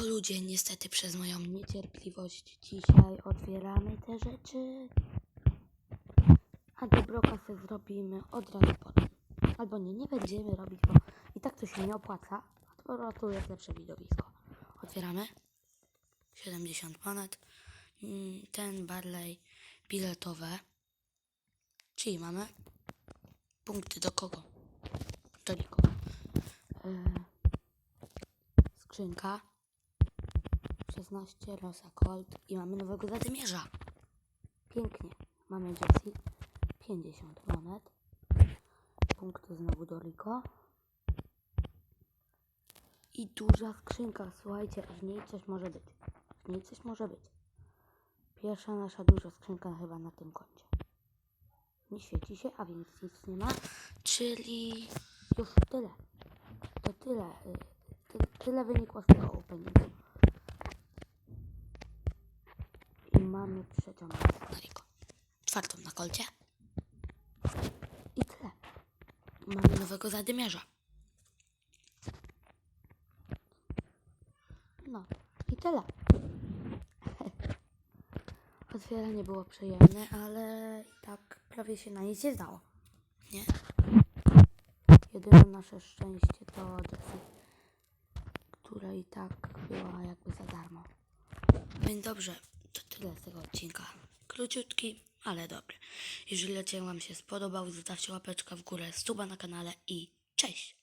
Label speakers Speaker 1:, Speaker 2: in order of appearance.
Speaker 1: O ludzie, niestety przez moją niecierpliwość dzisiaj otwieramy te rzeczy. A dobroka sobie zrobimy od razu potem. Albo nie, nie będziemy robić, bo i tak to się nie opłaca. A prostu jest lepsze widowisko. Otwieramy. 70 monet. Mm, Ten Barley biletowe. Czyli mamy punkty do kogo? Do nikogo. E, skrzynka. 16 Rosa Colt i mamy nowego zadymierza. Pięknie. Mamy Jessie. 50 monet. Punkty znowu do Rico. I duża skrzynka. Słuchajcie, w niej coś może być. W niej coś może być. Pierwsza nasza duża skrzynka chyba na tym koncie. Nie świeci się, a więc nic nie ma. Czyli już tyle. To tyle. y, Ty, tyle wynikło z tego openingu. I mamy trzecią na Rico. Czwartą na kolcie. I tyle. Mamy nowego zadymiarza. No i tyle. Otwieranie było przyjemne, ale i tak prawie się na nic nie zdało. Nie? Jedyne nasze szczęście to Jessie, która i tak była jakby za darmo. Więc dobrze, tyle z tego odcinka. Króciutki, ale dobry. Jeżeli odcinek Wam się spodobał, zostawcie łapeczkę w górę, suba na kanale i cześć!